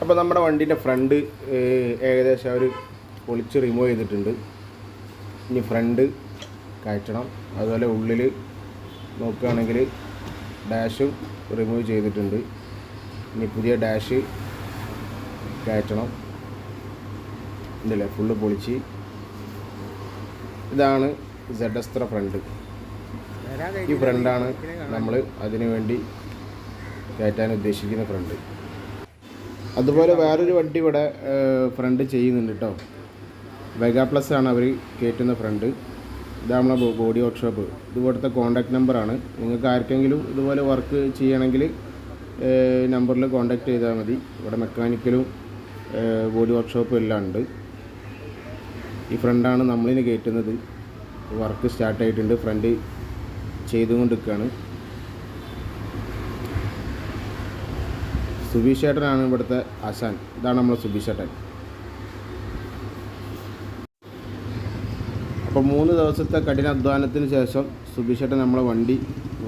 അപ്പോൾ നമ്മുടെ വണ്ടീന്റെ ഫ്രണ്ട് ഏകദേശം അവർ പൊളിച്ച് റിമൂവ് ചെയ്തിട്ടുണ്ട്. ഇനി ഫ്രണ്ട് കയറ്റണം. അതുപോലെ ഉള്ളിൽ നോക്കുകയാണെങ്കിൽ ഡാഷും റിമൂവ് ചെയ്തിട്ടുണ്ട്. ഇനി പുതിയ ഡാഷ് കയറ്റണം. ഇതല്ലേ? ഫുള്ള് പൊളിച്ച്. ഇതാണ് സെഡസ്ത്ര ഫ്രണ്ട് ഈ ഫ്രണ്ടാണ് നമ്മൾ അതിനു വേണ്ടി കയറ്റാൻ ഉദ്ദേശിക്കുന്ന ഫ്രണ്ട് അതുപോലെ വേറൊരു വണ്ടി ഇവിടെ ഫ്രണ്ട് ചെയ്യുന്നുണ്ട് കേട്ടോ വെഗ പ്ലസ് ആണ് അവർ കയറ്റുന്ന ഫ്രണ്ട്. ഇതാ നമ്മളെ ബോഡി വർക്ക്ഷോപ്പ്. ഇത് ഇവിടുത്തെ കോൺടാക്ട് നമ്പറാണ് നിങ്ങൾക്ക് ആർക്കെങ്കിലും ഇതുപോലെ വർക്ക് ചെയ്യണമെങ്കിൽ നമ്പറിൽ കോൺടാക്ട് ചെയ്താൽ മതി. ഇവിടെ മെക്കാനിക്കലും ബോഡി വർക്ക്ഷോപ്പും എല്ലാം ഉണ്ട്. ഈ ഫ്രണ്ടാണ് നമ്മളിന് കയറ്റുന്നത്. വർക്ക് സ്റ്റാർട്ടായിട്ടുണ്ട് ഫ്രണ്ട് ചെയ്തുകൊണ്ടിരിക്കുകയാണ്. സുബീഷ് ചേട്ടനാണ് ഇവിടുത്തെ ആശാൻ. ഇതാണ് നമ്മുടെ സുബീഷേട്ടൻ. അപ്പോൾ മൂന്ന് ദിവസത്തെ കഠിനാധ്വാനത്തിന് ശേഷം സുബീഷേട്ടൻ നമ്മളെ വണ്ടി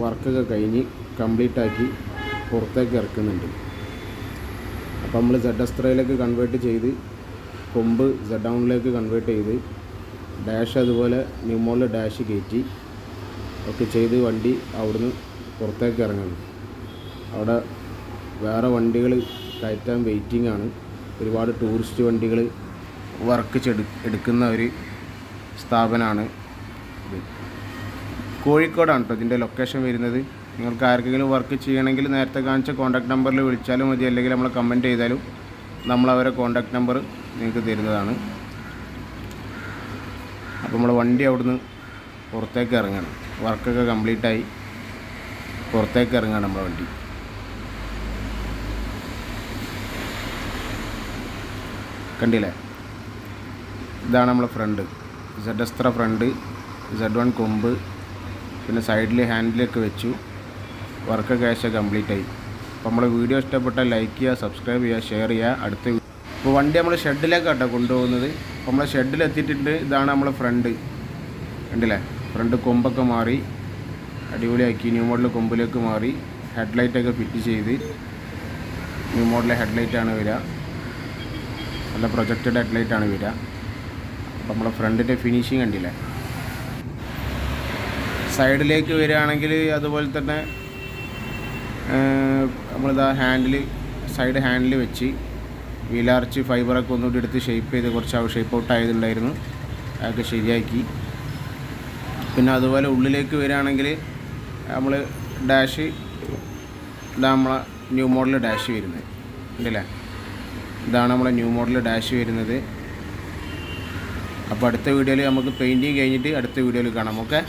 വർക്കൊക്കെ കഴിഞ്ഞ് കംപ്ലീറ്റ് ആക്കി പുറത്തേക്ക് ഇറക്കുന്നുണ്ട്. അപ്പോൾ നമ്മൾ സെഡ് എസ്ത്രയിലേക്ക് കൺവേർട്ട് ചെയ്ത് കൊമ്പ് സെഡ് ഡൗണിലേക്ക് കൺവേർട്ട് ചെയ്ത് ഡാഷ് അതുപോലെ ന്യൂമോളിൽ ഡാഷ് കയറ്റി ഒക്കെ ചെയ്ത് വണ്ടി അവിടുന്ന് പുറത്തേക്ക് ഇറങ്ങുന്നു. അവിടെ വേറെ വണ്ടികൾ കയറ്റാൻ വെയിറ്റിംഗ് ആണ്. ഒരുപാട് ടൂറിസ്റ്റ് വണ്ടികൾ വർക്ക് ചെടു എടുക്കുന്ന ഒരു സ്ഥാപനമാണ് ഇത്. കോഴിക്കോടാണ് കേട്ടോ ഇതിന്റെ ലൊക്കേഷൻ വരുന്നത്. നിങ്ങൾക്ക് ആർക്കെങ്കിലും വർക്ക് ചെയ്യണമെങ്കിൽ നേരത്തെ കാണിച്ച കോൺടാക്ട് നമ്പറിൽ വിളിച്ചാലും മതി. അല്ലെങ്കിൽ നമ്മൾ കമന്റ് ചെയ്താലും നമ്മൾ അവരെ കോൺടാക്ട് നമ്പർ നിങ്ങൾക്ക് തരുന്നതാണ്. അപ്പോൾ നമ്മൾ വണ്ടി അവിടുന്ന് പുറത്തേക്ക് ഇറങ്ങണം. വർക്കൊക്കെ കംപ്ലീറ്റായി പുറത്തേക്ക് ഇറങ്ങണം നമ്മളെ വണ്ടി. കണ്ടില്ലേ? ഇതാണ് നമ്മളെ front. Z extra front? Z one കൊമ്പ്. പിന്നെ സൈഡിൽ ഹാൻഡിലൊക്കെ വെച്ചു. വർക്കൊക്കെ ഏകദേശം കംപ്ലീറ്റ് ആയി. അപ്പോൾ നമ്മളെ വീഡിയോ ഇഷ്ടപ്പെട്ടാൽ ലൈക്ക് ചെയ്യുക സബ്സ്ക്രൈബ് ചെയ്യുക ഷെയർ ചെയ്യുക. അടുത്ത ഇപ്പോൾ വണ്ടി നമ്മൾ ഷെഡിലേക്ക് കേട്ടോ കൊണ്ടുപോകുന്നത്. അപ്പോൾ നമ്മളെ ഷെഡിലെത്തിയിട്ടുണ്ട് ഇതാണ് നമ്മളെ ഫ്രണ്ട്. കണ്ടില്ലേ? ഫ്രണ്ട് കൊമ്പൊക്കെ മാറി. അടിപൊളിയാക്കി. ന്യൂ മോഡൽ കൊമ്പിലേക്ക് മാറി. ഹെഡ്ലൈറ്റൊക്കെ ഫിറ്റ് ചെയ്ത്. ന്യൂ മോഡൽ ഹെഡ്ലൈറ്റാണ് വരിക. നല്ല പ്രൊജക്റ്റഡ് ഹെഡ്ലൈറ്റാണ് വരിക അപ്പോൾ നമ്മുടെ ഫ്രണ്ടിന്റെ ഫിനിഷിങ് കണ്ടില്ലേ? സൈഡിലേക്ക് വരികയാണെങ്കിൽ അതുപോലെ തന്നെ നമ്മളിതാ ഹാൻഡിൽ സൈഡ് ഹാൻഡിൽ വെച്ച് വീലാർച്ച് ഫൈബറൊക്കെ ഒന്നുകൂടി എടുത്ത് ഷേപ്പ് ചെയ്ത് കുറച്ച് ഷേപ്പ് ഔട്ട് ആയതുണ്ടായിരുന്നു. അതൊക്കെ ശരിയാക്കി. പിന്നെ അതുപോലെ ഉള്ളിലേക്ക് വരികയാണെങ്കിൽ നമ്മൾ ഡാഷ് നമ്മളെ ന്യൂ മോഡൽ ഡാഷ് വരുന്നത്. ഉണ്ടല്ലേ ഇതാണ് നമ്മുടെ ന്യൂ മോഡൽ ഡാഷ് വരുന്നത്. അപ്പോൾ അടുത്ത വീഡിയോയിൽ നമുക്ക് പെയിന്റിങ് കഴിഞ്ഞിട്ട് അടുത്ത വീഡിയോയിൽ കാണാം. ഓക്കെ